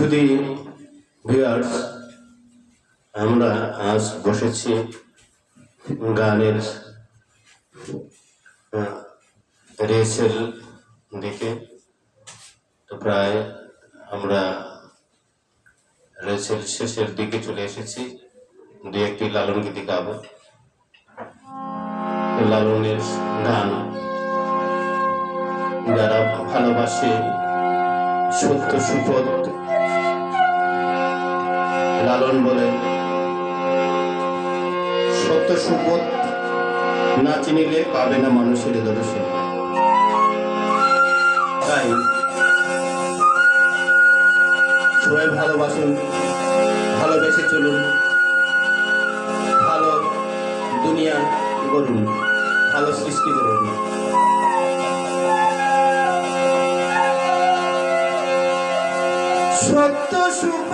সুধী viewers আমরা আজ বসেছি গানের রেসেল দিকে, তো প্রায় আমরা রেসেল শেষের দিকে চলে এসেছি। দু একটি লালন গীতি গাব। লালনের গান যারা ভালোবাসে, সত্য সুপথ লালন বলে। সত্য সুপথ না চিনিলে পাবে না মানুষের দর্শন তাই সবাই ভালোবাসুন, ভালোবেসে চলুন, ভালো দুনিয়া গড়ুন, ভালো সৃষ্টি করুন। সত্য সুপ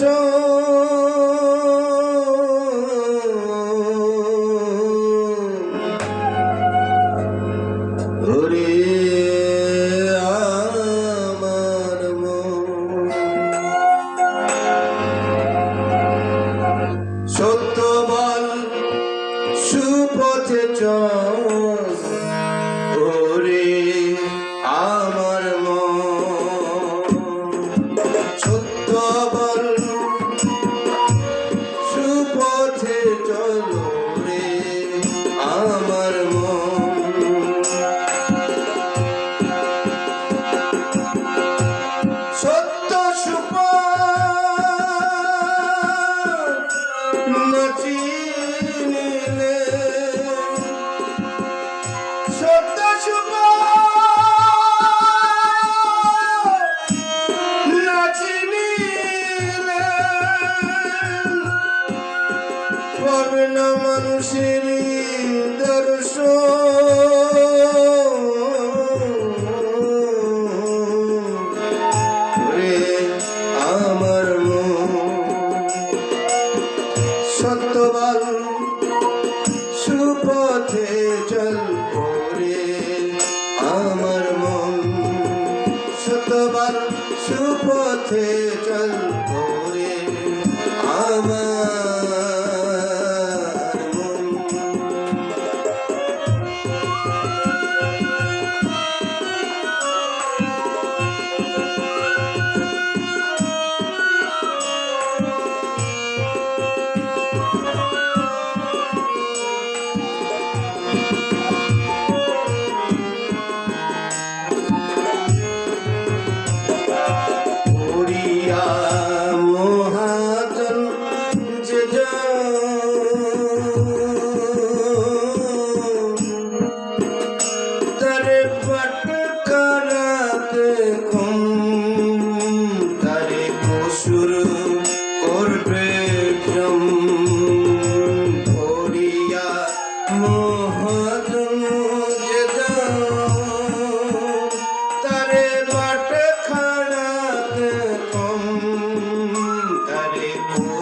দর্শন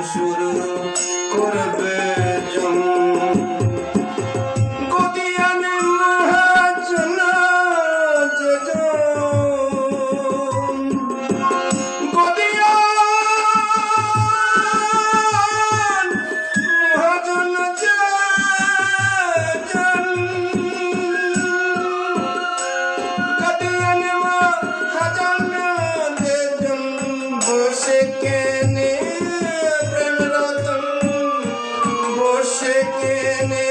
কসুর কে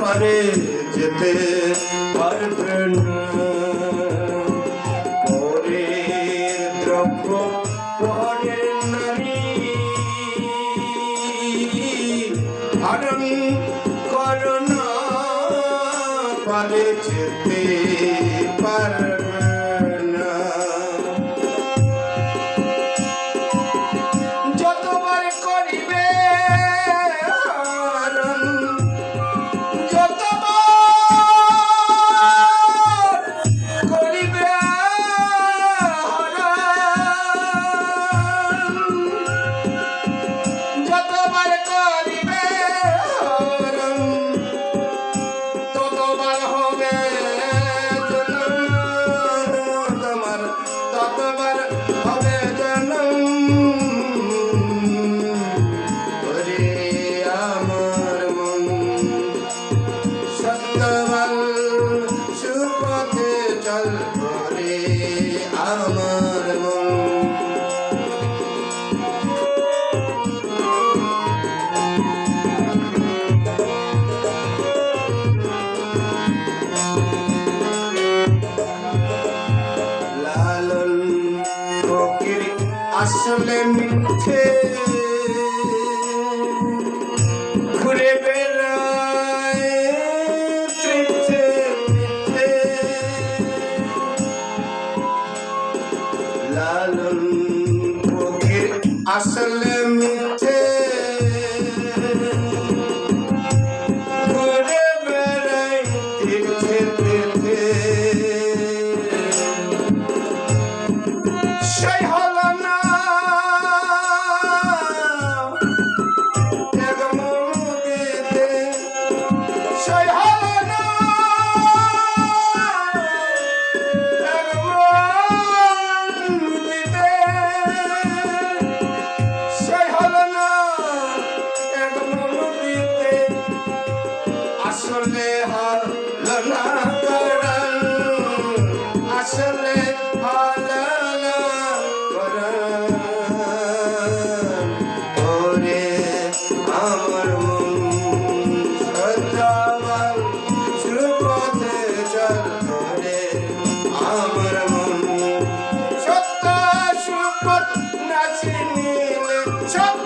পারে যেতে পারবেন দ্রব্য পরে নারী। হারণ করোনা পারে যেতে আসলে মিথ্যে ঘুরে বেড়ায় মিথ্যে লালন আসলে Chop!